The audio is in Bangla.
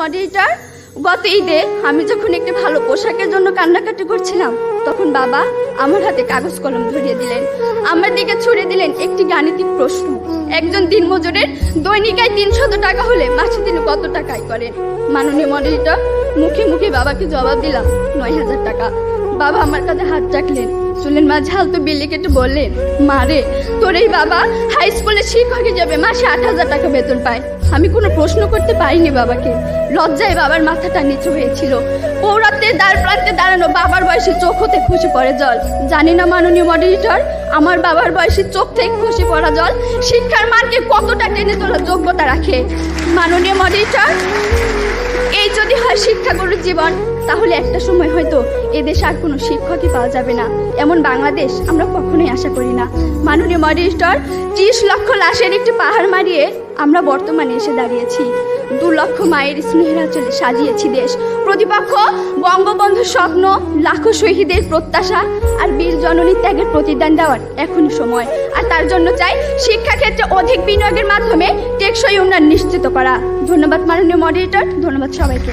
মডারেটর গত ঈদে আমি যখন একটি ভালো পোশাকের জন্য কান্নাকাটি করছিলাম, তখন বাবা আমার হাতে কাগজ কলম ধরিয়ে দিলেন। আমার দিকে ছুড়ে দিলেন একটি গাণিতিক প্রশ্ন। একজন দিনমজুরের দৈনিক আয় তিনশত টাকা হলে মাসে দিনে কত টাকা আয় করেন মাননীয় মডারেটর মুখে মুখে বাবাকে জবাব দিলাম, নয় হাজার টাকা। বাবা আমার কাঁধে হাত রাখলেন। চুলের মাঝে হালতো বিল্লি কেটে বললেন মারে তোর এই বাবা হাই স্কুলে শিক্ষক হিসেবে মাসে আট হাজার টাকা বেতন পায়। আমি কোনো প্রশ্ন করতে পারিনি বাবাকে। লজ্জায় বাবার মাথাটা নিচু হয়েছিল। পৌরাত্মের দ্বার প্রান্তে দাঁড়ানো বাবার বয়সে চোখ হতে খুশি পড়ে জল। জানি না মাননীয় মডারেটর আমার বাবার বয়সে চোখ থেকে খুশি পড়া জল শিক্ষার মানকে কতটা টেনে তোলার যোগ্যতা রাখে? মাননীয় মডারেটর এই যদি হয় শিক্ষাগুরুর জীবন, তাহলে একটা সময় হয়তো এদেশে আর কোনো শিক্ষকই পাওয়া যাবে না। এমন বাংলাদেশ আমরা কখনোই আশা করি না। মাননীয় মডারেটর ত্রিশ লক্ষ লাশের একটি পাহাড় মারিয়ে আমরা বর্তমানে এসে দাঁড়িয়েছি। দু লক্ষ মায়ের স্নেহের আঁচলে সাজিয়েছি দেশ। প্রতিপক্ষ, বঙ্গবন্ধুর স্বপ্ন, লাখো শহীদের প্রত্যাশা আর বীর জননী ত্যাগের প্রতিদান দেওয়ার এখনই সময়। আর তার জন্য চাই শিক্ষাক্ষেত্রে অধিক বিনিয়োগের মাধ্যমে টেকসই উন্নয়ন নিশ্চিত করা। ধন্যবাদ মাননীয় মডারেটর ধন্যবাদ সবাইকে।